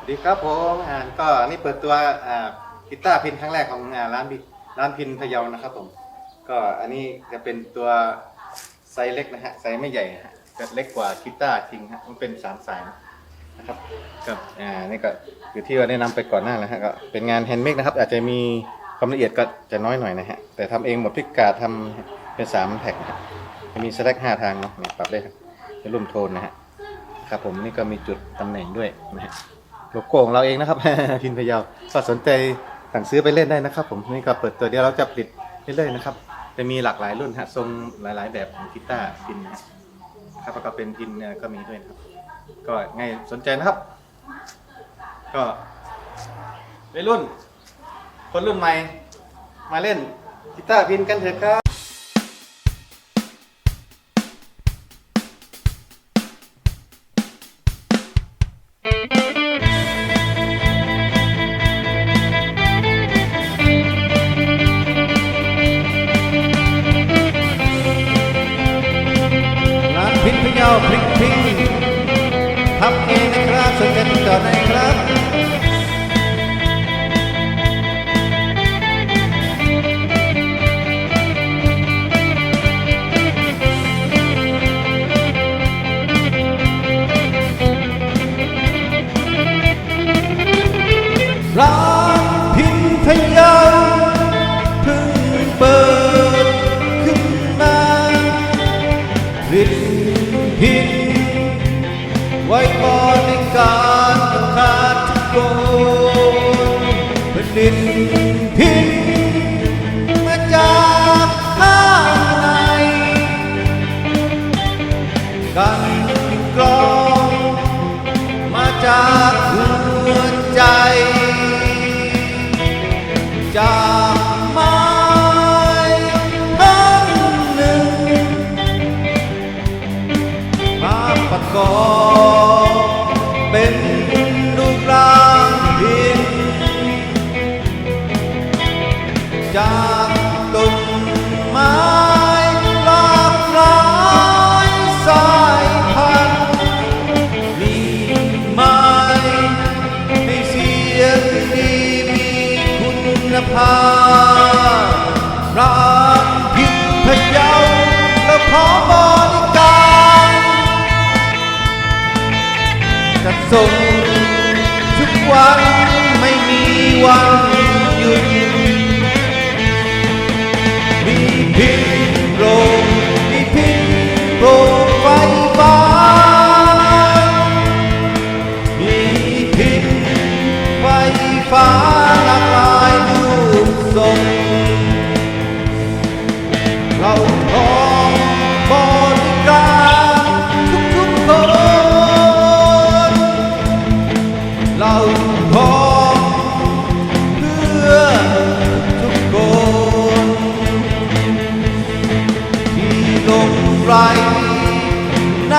สวัสดีครับผมอ่าก็นี่เปิดตัวอ่ากีตาร์พินครั้งแรกของอ่าร้านบิร้านพินพะเยานะครับผม ก็อันนี้จะเป็นตัวไซส์เล็กนะฮะไซส์ไม่ใหญ่ฮะจะเล็กกว่ากีตาร์จริงฮะมันเป็นสามสายนะครับกับอ่านี่ก็คือที่เราได้นำไปก่อนหน้าแล้วฮะก็เป็นงานแฮนด์เมดนะครับ อาจจะมีความละเอียดก็จะน้อยหน่อยนะฮะแต่ทำเองหมดพิกาดทำเป็นสามแท็กนะฮะจะมีสแลกห้าทางเนาะปรับได้ครับเป็นรุ่มโทนนะฮะครับผมนี่ก็มีจุดตำแหน่งด้วยนะฮะ โลโก้ของเราเองนะครับ พินพะเยาก็สนใจสั่งซื้อไปเล่นได้นะครับ ผมนี่ก็เปิดตัวเดียวเราจะผลิตเรื่อยๆนะครับ จะมีหลากหลายรุ่นฮะทรงหลาย ๆ แบบของกีตาร์พินครับแล้วก็เป็นพินก็มีด้วยนะครับ ก็ไงสนใจนะครับ ก็วัยรุ่น คนรุ่นใหม่ มาเล่นกีตาร์พินกันเถอะครับาพริกพิงทำเองนะครับสนใจติดต่อได้ครับ ผลินพินมาจากข้างในกันกรองมาจาก จากต้นไม้หลากหลายสายพันธุ์มีไม้ให้เสียงดีมีคุณภาพร้านพิษพะเยาและขอบริการจัดส่งทุกวันไม่มีวัน พอเพื่อทุกคนที่ลงไรใน